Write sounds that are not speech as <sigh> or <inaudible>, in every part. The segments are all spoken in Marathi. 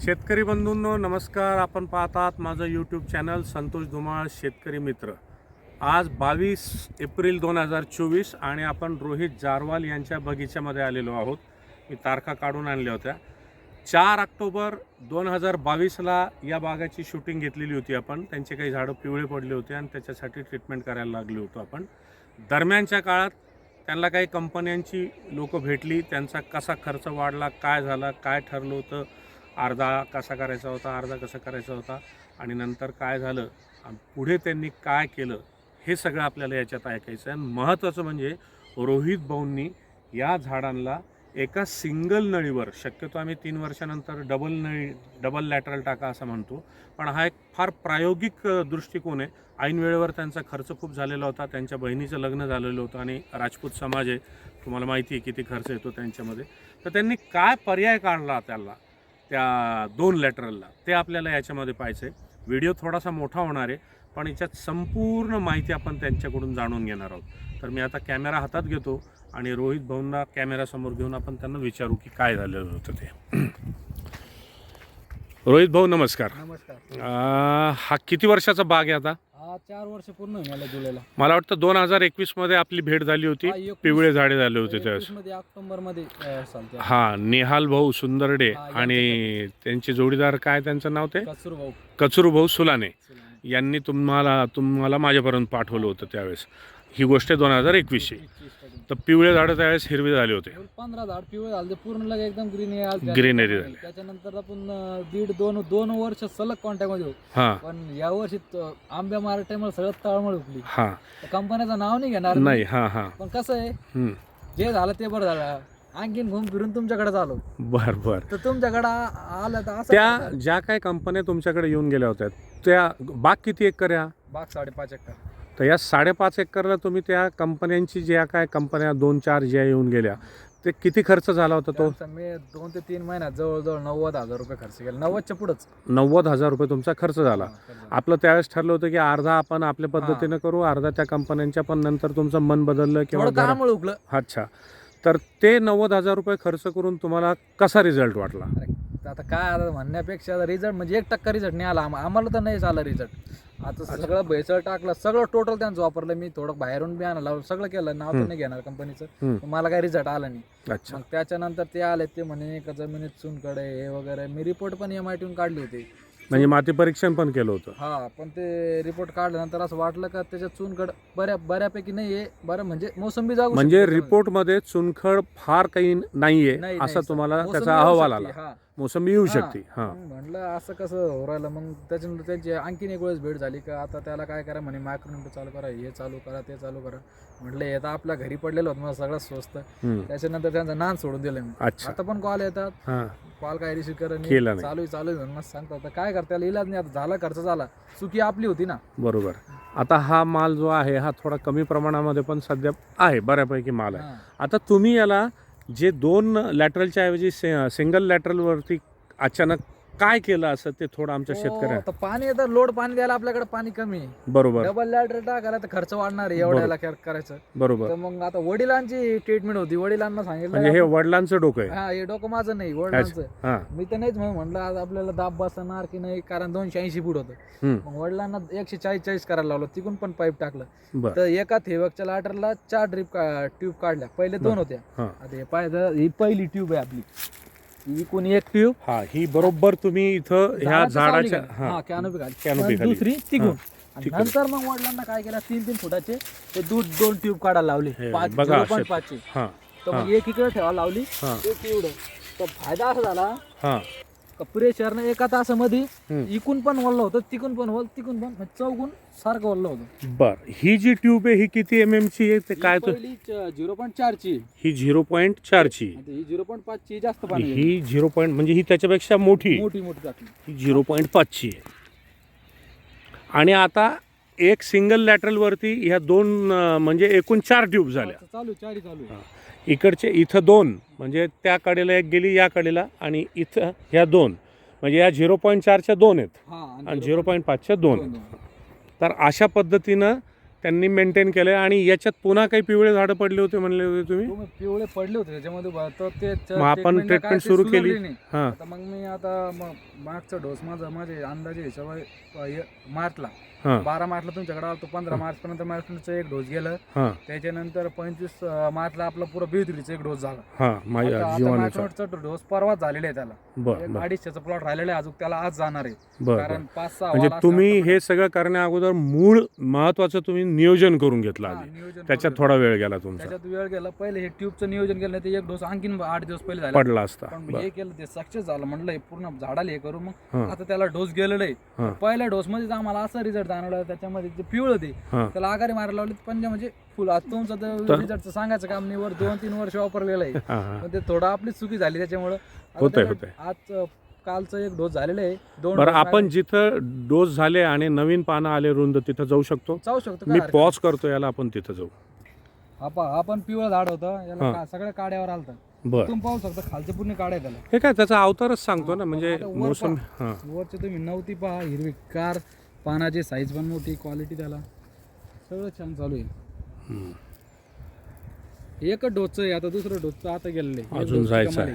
शेतकरी बंधूंनो नमस्कार. आपण पाहतात माझं यूट्यूब चॅनल संतोष धुमाळ शेतकरी मित्र. आज बावीस एप्रिल दोन हजार चोवीस आणि आपण रोहित जारवाल यांच्या बगीच्यामध्ये आलेलो आहोत. मी तारखा काढून आणल्या होत्या. चार ऑक्टोबर दोन हजार बावीसला या बागाची शूटिंग घेतलेली होती आपण. त्यांचे काही झाडं पिवळे पडले होते आणि त्याच्यासाठी ट्रीटमेंट करायला लागलो होतो आपण. दरम्यानच्या काळात त्यांना काही कंपन्यांची लोकं भेटली. त्यांचा कसा खर्च वाढला काय झाला काय ठरलं होतं अर्धा कसा करायचा होता अर्धा कसा करायचा होता आणि नंतर काय झालं आणि पुढे त्यांनी काय केलं हे सगळं आपल्याला याच्यात ऐकायचं आहे आणि महत्त्वाचं म्हणजे रोहित भाऊंनी या झाडांना एका सिंगल नळीवर शक्यतो आम्ही तीन वर्षानंतर डबल नळी डबल लॅटरल टाका असं म्हणतो पण हा एक फार प्रायोगिक दृष्टिकोन आहे. ऐन वेळेवर त्यांचा खर्च खूप झालेला होता त्यांच्या बहिणीचं लग्न झालेलं होतं आणि राजपूत समाज आहे. तुम्हाला माहिती आहे किती खर्च येतो त्यांच्यामध्ये. तर त्यांनी काय पर्याय काढला त्याला? त्या दोन लॅटरलला ते आपल्याला याच्यामध्ये पाहायचं आहे व्हिडिओ थोडासा मोठा होणार आहे पण याच्यात संपूर्ण माहिती आपण त्यांच्याकडून जाणून घेणार आहोत. तर मी आता कॅमेरा हातात घेतो आणि रोहित भाऊंना कॅमेरासमोर घेऊन आपण त्यांना विचारू की काय झालेलं होतं ते. <clears throat> रोहित भाऊ नमस्कार. नमस्कार. हा किती वर्षाचा बाग आहे आता? चार वर्ष पूर्ण जुलैला. मला वाटतं दोन हजार एकवीसमध्ये आपली भेट झाली होती. पिवळे झाडे झाले होते त्यावेळेस. मध्ये ऑक्टोबरमध्ये अं, चालते हा नेहाल भाऊ सुंदरडे आणि त्यांचे. जोडीदार काय त्यांचं नाव ते? कसूर भाऊ कचुरू भाऊ सुलाने. यांनी तुम्हाला तुम्हाला माझ्यापर्यंत पाठवलं होतं त्यावेळेस. ही गोष्ट दोन हजार एकवीसची. तर पिवळे झाडं त्यावेळेस हिरवे झाले होते. पंधरा झाड पिवळे झाले पूर्ण लगे एकदम ग्रीन Greenery झाली. त्याच्यानंतर आपण दीड दोन दोन वर्ष सलग कॉन्टॅक्टमध्ये हां. पण या वर्षी आंब्या मारा टायमाला सगळं तळमळ उठली हां. कंपन्याचं नाव नाही घेणार नाही हां हां. पण कसं आहे. जे झालं ते बरं झालं. आणखीन घुम फिरून तुमच्याकडे आलो. बर बर. तर तुमच्याकडे आलं तर असं त्या. ज्या काय कंपन्या तुमच्याकडे येऊन गेल्या होत्या त्या बाग किती एकर या बाग साडेपाच एकर. तर या साडेपाच एकरला तुम्ही त्या कंपन्यांची ज्या काय कंपन्या दोन चार ज्या येऊन गेल्या ते किती खर्च झाला होता तो? त्यांचा मी दोन ते तीन महिन्यात जवळजवळ नव्वद हजार रुपये खर्च केला. नव्वदच्या पुढंच. नव्वद हजार रुपये तुमचा खर्च झाला. आपलं त्यावेळेस ठरलं होतं की अर्धा आपण आपल्या पद्धतीनं करू अर्धा त्या कंपन्यांच्या पण नंतर तुमचं मन बदललं किंवा थोडं उकलं. अच्छा. तर ते नव्वद हजार रुपये खर्च करून तुम्हाला कसा रिझल्ट वाटला? तर आता काय आता म्हणण्यापेक्षा रिझल्ट म्हणजे एक टक्का रिझल्ट नाही आला. आम- आम्हाला तर नाही आला रिझल्ट आता सगळं भेसळ टाकलं सगळं टोटल त्यांचं वापरलं. मी थोडं बाहेरून बी आणलं सगळं केलं. नाव तर हम्म. नाही घेणार कंपनीचं हम्म. पण मला काही रिझल्ट आला नाही. अच्छा. मग त्याच्यानंतर ते आले ते म्हणे का जमिनीत चुनकडे हे वगैरे. मी रिपोर्ट पण एम आय टीहून काढली होती. म्हणजे माती परीक्षण पण केलं होतं. हा पण ते रिपोर्ट काढल्यानंतर असं वाटलं का त्याच्यात चुनकड बऱ्या बऱ्यापैकी नाही आहे बरं म्हणजे मोसंबी जागू म्हणजे शकते त्याच्यामध्ये. रिपोर्टमध्ये चुनखड फार काही नाहीये नाही, असं नाही, तुम्हाला मोसंबी त्याचा येऊ अहवाल शकते, आला. हा. मोसंबी येऊ हा. शकते हा. मग म्हणलं असं कसं हो राहिलं मग त्याच्यानंतर त्यांची आणखीन एक वेळेस भेट झाली का आता त्याला काय करा म्हणे मायक्रोमीटर चालू करा हे चालू करा ते चालू करा. म्हटलं हे तर आपल्या घरी पडलेलं होतं मला सगळं स्वस्त. हम्म. त्याच्यानंतर त्यांचं नान सोडून दिलं मी. अच्छा. आता पण कॉल येतात. हा. कॉल काय रिसिव्ह करत केला नाही. चालू आहे, चालू आहे म्हणून मग सांगतात. आता काय करता याला इलाज नाही. आता झाला खर्च झाला. चुकी आपली होती ना. बरोबर. आता हा माल जो आहे हा थोडा कमी प्रमाणामध्ये पण सध्या आहे बऱ्यापैकी माल आहे. हा. आता तुम्ही याला जे दोन लॅटरलच्या ऐवजी सिंगल लॅटरलवरती अचानक काय केलं असं ते थोडं आमच्या हो, शेतकऱ्या आता पाणी येतं लोड पाणी द्यायला आपल्याकडे पाणी कमी आहे. बरोबर. डबल लॅटर टाकायला तर खर्च वाढणार आहे एवढ्याला कर- करायचं. बरोबर. तर मग आता वडिलांची ट्रीटमेंट होती. वडिलांना म्हणजे हे सांगितलं वडिलांचं डोकं आहे. हा हे डोकं माझं नाही वडिलांचं हा. मी तर नाहीच म्हणून म्हणलं आज आपल्याला दाब बसणार की नाही? कारण दोनशे ऐंशी फूट होतं. हम्म. मग वडिलांना एकशे चाळीस चाळीस करायला लावलं. तिकून पण पाईप टाकलं. बर. तर एका थेवकच्या लाटरला चार ड्रीप ट्यूब काढल्या. पहिले दोन होत्या. हा. आता हे पाहिजे ही पहिली ट्यूब आहे आपली. ही कोणी एक ट्यूब हा ही बरोबर तुम्ही इथं ह्या झाडाच्या हा कॅनोपी. दुसरी आणि तिकडून. नंतर मग वडिलांना काय केलं? तीन तीन फुटाचे ते दूध दोन ट्यूब काढायला लावले. हे पाच बघा हा तर मग एक इकडे ठेवायला लावली. हा. एक इकडं तर फायदा असा झाला हा. प्रेशरनं एका तासामध्ये. इकून पण वळलं होतं तिकून पण वळ तिकून पण म्हणजे चौकून सारखं वळलं होतं. बर. ही जी ट्यूब आहे ही किती एम एम ची आहे? ते काय तो झिरो पॉईंट चारची. ही झिरो पॉईंट चारची. ही झिरो पॉईंट पाचची जास्त पाणी गेलं. ही झिरो पॉईंट म्हणजे ही त्याच्यापेक्षा मोठी आहे. मोठी मोठी टाकली ही झिरो पॉईंट पाचची आहे. आणि आता एक सिंगल लॅटरलवरती ह्या दोन अं, म्हणजे एकूण चार ट्यूब झाल्या. आता चालू आहे, चारी चालू. आहे. इकडचे इथं दोन म्हणजे त्या कडेला एक गेली या कडेला आणि इथं ह्या दोन. म्हणजे या झिरो पॉईंट चारच्या दोन आहेत हा आणि झिरो पॉईंट पाचच्या दोन आहेत. तर अशा पद्धतीनं त्यांनी मेंटेन केलं आणि याच्यात पुन्हा काही पिवळे झाडं पडले होते म्हणले होते तुम्ही? तुम्ही पिवळे पडले होते त्याच्यामध्ये ते मग आपण ते सुरू केली? हां. मग मी आता मागचा डोस माझा माझे अंदाजे हिशोबा मार्चला हां बारा मार्चला तुमच्याकडे आलो पंधरा मार्च पर्यंत मार्चचा एक डोस गेलं. हां. त्याच्यानंतर पंचवीस मार्चला आपला पुरा बेदुरीचा एक डोस झाला. हां डोस परवाच झालेला आहे त्याला. अडीचशेचा प्लॉट राहिलेला आहे अजून त्याला आज जाणार आहे. कारण पाच सहा म्हणजे तुम्ही हे सगळं करण्या अगोदर मूळ महत्वाचं तुम्ही नियोजन करून घेतलं आधी. त्याच्यात. थोडा वेळ गेला तुमचा. त्याच्यात वेळ गेला. पहिले हे ट्यूबचं नियोजन केलं ते एक डोस आणखीन आठ दिवस पहिले झाला. पडला असता. हे केलं ते सक्सेस झालं. म्हणलं हे पूर्ण झाडाला हे करू मग. आता त्याला डोस गेलेला. आहे. पहिल्या डोस मध्ये आम्हाला असा रिझल्ट जाणवला त्याच्यामध्ये ते पिवळ होते हां. त्याला आगारी मारायला लावले पण जे म्हणजे फुल आता तुमचं तर- सांगायचं काम नाही. वर दोन तीन वर्ष वापरलेलं आहे. हां हां. पण ते थोडं आपली चुकी झाली त्याच्यामुळं. आता होतंय, त्याला होतंय. आज अं, कालचं एक डोस झालेला आहे. दोन बरं आपण जिथं डोस झाले आणि नवीन पानं आले रुंद तिथं जाऊ शकतो? जाऊ शकतो मी काय हरकत पॉज करतो याला आपण तिथं जाऊ. नाही. हा पहा, हा पण पिवळं झाड होतं. याला हां. का- सगळ्या काड्यावर आलतं. बर. तुम्ही पाहू शकता खालचे पूर्ण काड्या त्याला. हे काय त्याचा अवतारच सांगतो ना म्हणजे आता वर मोसम. हां. वरचे तुम्ही नव्हती पहा हिरवी कार पानाची साईज पण मोठी क्वालिटी त्याला. सगळं छान चालू आहे. एकच डोसचं आहे आता दुसरं डोसचं आता गेलेलं आहे. एक अजून जायचं आहे.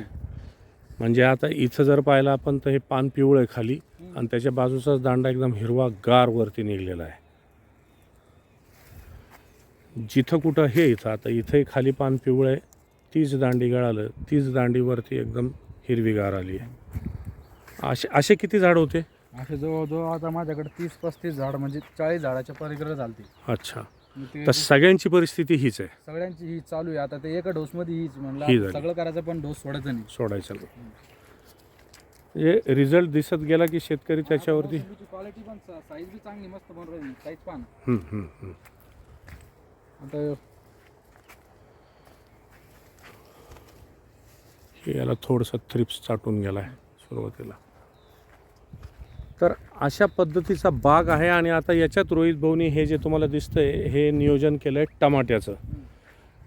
म्हणजे आता इथं जर पाहिलं आपण तर हे पान पिवळं आहे खाली आणि त्याच्या बाजूचाच दांडा एकदम हिरवा गार वरती निघलेला आहे. जिथं कुठं हे इथं आता इथंही खाली पान पिवळं आहे. तीच दांडी गळालं तीच दांडी वरती एकदम हिरवीगार आली आहे. असे असे किती झाड होते? असे जवळजवळ आता माझ्याकडे तीस पस्तीस झाड म्हणजे चाळीस झाडाच्या परिग्रह चालते अच्छा. तर सगळ्यांची परिस्थिती हीच आहे. सगळ्यांची ही चालू आहे. आता ते एका डोस मध्ये हीच म्हणलं ही झाली. सगळं करायचं पण डोस सोडायचं नाही. सोडायचं नाही. म्हणजे रिझल्ट दिसत गेला की शेतकरी त्याच्यावरती? क्वालिटी पण साईज बी चांगली मस्त बनवली साईज पण हम्म, हम्म, हम्म. आता हे याला थोडंसं थ्रिप्स चाटून गेला आहे सुरुवातीला. तर अशा पद्धतीचा बाग आहे आणि आता याच्यात रोहित भाऊनी हे जे तुम्हाला दिसतंय हे नियोजन केलं आहे टमाट्याचं.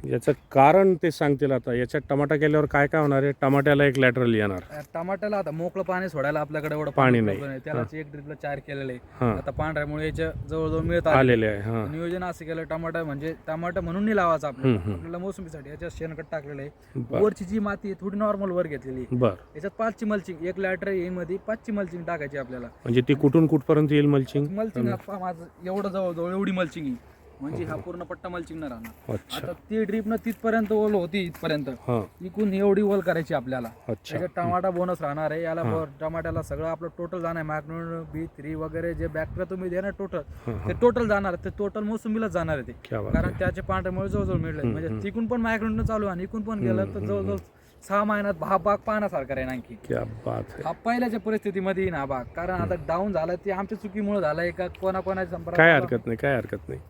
याचं कारण ते सांगतील आता. याच्यात टमाटा केल्यावर काय काय होणार आहे? टमाट्याला एक लॅटरल येणार. टमाट्याला आता मोकळं पाणी सोडायला आपल्याकडे एवढं पाणी नाही. त्याला एक ड्रिपला चार केलेलं आहे. हां. आता पांढऱ्यामुळे याच्या जवळजवळ मिळत आले. आलेले आहे हां. नियोजन असं केलं टमाटा म्हणजे टमाटा म्हणून नाही लावायचा आपल्याला. हम्म. आपल्याला मोसंबीसाठी याच्यात शेणखत टाकलेलं आहे. बर. वरची जी माती आहे थोडी नॉर्मल वर घेतलेली आहे. बर. याच्यात पाचची मल्चिंग एक लॅटरमध्ये पाचची मल्चिंग टाकायची आपल्याला. म्हणजे ती कुठून कुठपर्यंत येईल मल्चिंग मल्चिंग आता माझं एवढं जवळ एवढी मल्चिंग आहे. म्हणजे हा पूर्ण पट्टा मल्चिंग राहणार. अच्छा. आता ती ड्रीप न तिथपर्यंत ओल होती इथपर्यंत. हां. इकून एवढी ओल करायची आपल्याला. अच्छा. त्याच्यात टमाटा बोनस राहणार आहे. याला हा. टमाट्याला सगळं आपलं टोटल जाणार आहे. मॅग्नोन बी थ्री वगैरे जे बॅक्टेरिया तुम्ही देणार टोटल हां ते हां टोटल जाणार. ते टोटल मोसंबीलाच जाणार आहे ते. क्या बात कारण आहे. त्याचे पांढऱ्यामुळे जवळजवळ मिळले. हम्म, म्हणजे हम्म. तिकून पण मायक्रोन चालू आहे आणि इकून पण गेलं तर हम्म, जवळजवळ सहा महिन्यात हा बाग पाहण्यासारखा राहील आणखी. क्या बात आहे. हा पहिल्याच्या परिस्थितीमध्ये येईन हा बाग. कारण आता डाऊन झाला ते आमच्या चुकीमुळे झालाय का कोणाकोणाच्या संपर्कात काय. हरकत नाही काय हरकत नाही.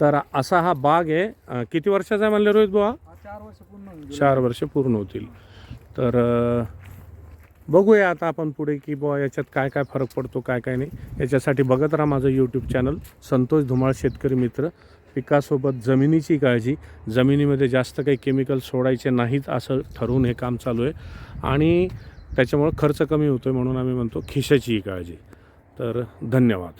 तर असा हा बाग आहे. अं, किती वर्षाचा आहे म्हणले रोहित बुवा? चार वर्ष पूर्ण होऊन गेले. चार वर्ष पूर्ण होतील. तर अं, बघूया आता आपण पुढे की बुवा याच्यात काय काय फरक पडतो काय काय नाही. याच्यासाठी बघत राहा माझं यूट्यूब चॅनल संतोष धुमाळ शेतकरी मित्र. पिकासोबत जमिनीची काळजी. जमिनीमध्ये जास्त काही केमिकल सोडायचे नाहीत असं ठरवून हे काम चालू आहे. आणि त्याच्यामुळं खर्च कमी होतो आहे म्हणून आम्ही म्हणतो खिशाचीही काळजी. तर धन्यवाद.